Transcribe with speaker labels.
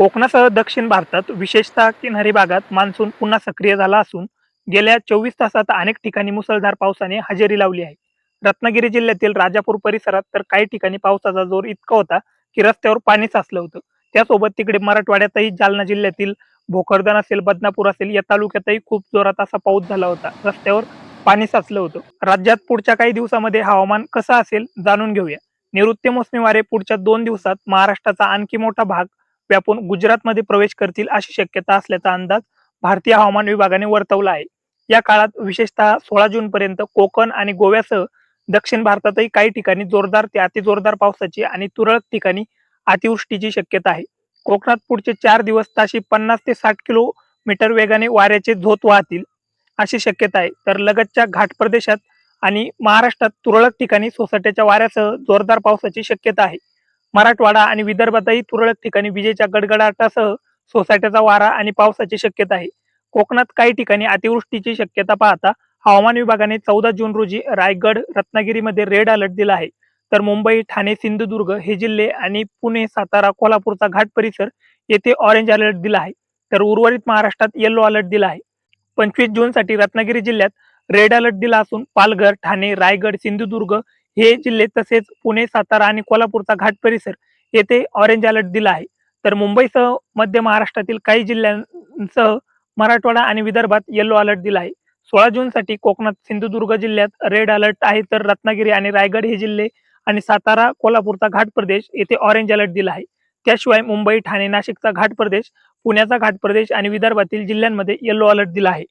Speaker 1: कोकणासह दक्षिण भारतात विशेषतः किनारी भागात मान्सून पुन्हा सक्रिय झाला असून गेल्या चोवीस तासात अनेक ठिकाणी मुसळधार पावसाने हजेरी लावली आहे. रत्नागिरी जिल्ह्यातील राजापूर परिसरात तर काही ठिकाणी पावसाचा जोर इतका होता की रस्त्यावर पाणी साचलं होतं. त्यासोबत तिकडे मराठवाड्यातही जालना जिल्ह्यातील भोकरदन असेल बदनापूर असेल या तालुक्यातही खूप जोरात असा पाऊस झाला होता. रस्त्यावर पाणी साचलं होतं. राज्यात पुढच्या काही दिवसामध्ये हवामान कसं असेल जाणून घेऊया. नैऋत्य मोसमी वारे पुढच्या दोन दिवसात महाराष्ट्राचा आणखी मोठा भाग व्यापून गुजरातमध्ये प्रवेश करतील अशी शक्यता असल्याचा अंदाज भारतीय हवामान विभागाने वर्तवला आहे. या काळात विशेषतः सोळा जून पर्यंत कोकण आणि गोव्यासह दक्षिण भारतातही काही ठिकाणी जोरदार ते अतिजोरदार पावसाची आणि तुरळक ठिकाणी अतिवृष्टीची शक्यता आहे. कोकणात पुढचे चार दिवस ताशी पन्नास ते साठ किलोमीटर वेगाने वाऱ्याचे झोत वाहतील अशी शक्यता आहे. तर लगतच्या घाट प्रदेशात आणि महाराष्ट्रात तुरळक ठिकाणी सोसाट्याच्या वाऱ्यासह जोरदार पावसाची शक्यता आहे. मराठवाडा आणि विदर्भातही तुरळक ठिकाणी विजेच्या गडगडाटासह सोसाट्याचा वारा आणि पावसाची शक्यता आहे. कोकणात काही ठिकाणी अतिवृष्टीची शक्यता पाहता हवामान विभागाने चौदा जून रोजी रायगड रत्नागिरीमध्ये रेड अलर्ट दिला आहे. तर मुंबई ठाणे सिंधुदुर्ग हे जिल्हे आणि पुणे सातारा कोल्हापूरचा घाट परिसर येथे ऑरेंज अलर्ट दिला आहे. तर उर्वरित महाराष्ट्रात येलो अलर्ट दिला आहे. पंचवीस जून साठी रत्नागिरी जिल्ह्यात रेड अलर्ट दिला असून पालघर ठाणे रायगड सिंधुदुर्ग हे जिल्हे तसेच पुणे सातारा आणि कोल्हापूरचा घाट परिसर येथे ऑरेंज अलर्ट दिला आहे. तर मुंबईसह मध्य महाराष्ट्रातील काही जिल्ह्यांसह मराठवाडा आणि विदर्भात येलो अलर्ट दिला आहे. सोळा जून साठी कोकणात सिंधुदुर्ग जिल्ह्यात रेड अलर्ट आहे तर रत्नागिरी आणि रायगड हे जिल्हे आणि सातारा कोल्हापूरचा घाट प्रदेश येथे ऑरेंज अलर्ट दिला आहे. त्याशिवाय मुंबई ठाणे नाशिकचा घाट प्रदेश पुण्याचा घाट प्रदेश आणि विदर्भातील जिल्ह्यांमध्ये येलो अलर्ट दिला आहे.